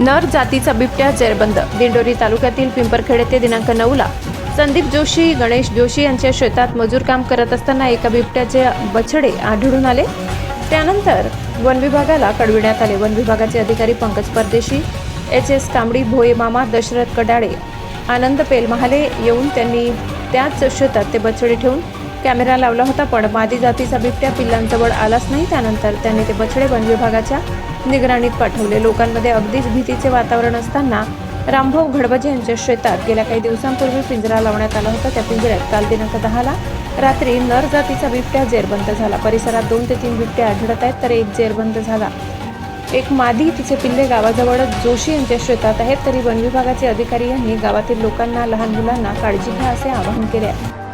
नर जातीचा बिबट्या जेरबंद. दिंडोरी तालुक्यातील पिंपरखेड येथे दिनांक नऊला संदीप जोशी गणेश जोशी यांच्या शेतात मजूर काम करत असताना एका बिबट्याचे बछडे आढळून आले. त्यानंतर वन विभागाला कळविण्यात आले. वन विभागाचे अधिकारी पंकज परदेशी एच एस कांबडी भोये मामा दशरथ कडाळे आनंद पेलमहाले येऊन त्यांनी त्याच शेतात ते बछडे ठेवून कॅमेरा लावला होता पण मादी जातीचा बिबट्या पिल्लांजवळ आलाच नाही. त्यानंतर त्यांनी ते बछडे वन विभागाच्या निगराणीत पाठवले. लोकांमध्ये अगदीच भीतीचे वातावरण असताना रामभाऊ घडबजे यांच्या शेतात गेल्या काही दिवसांपूर्वी पिंजरा लावण्यात आला होता. त्या पिंजऱ्यात काल दिनांक दहाला रात्री नर जातीचा बिबट्या जेरबंद झाला. परिसरात दोन ते तीन बिबट्या आढळत आहेत तर एक जेरबंद झाला. एक मादी तिचे पिल्ले गावाजवळच जोशी यांच्या शेतात आहेत तरी वन विभागाचे अधिकारी यांनी गावातील लोकांना लहान मुलांना काळजी घ्या असे आवाहन केले आहे.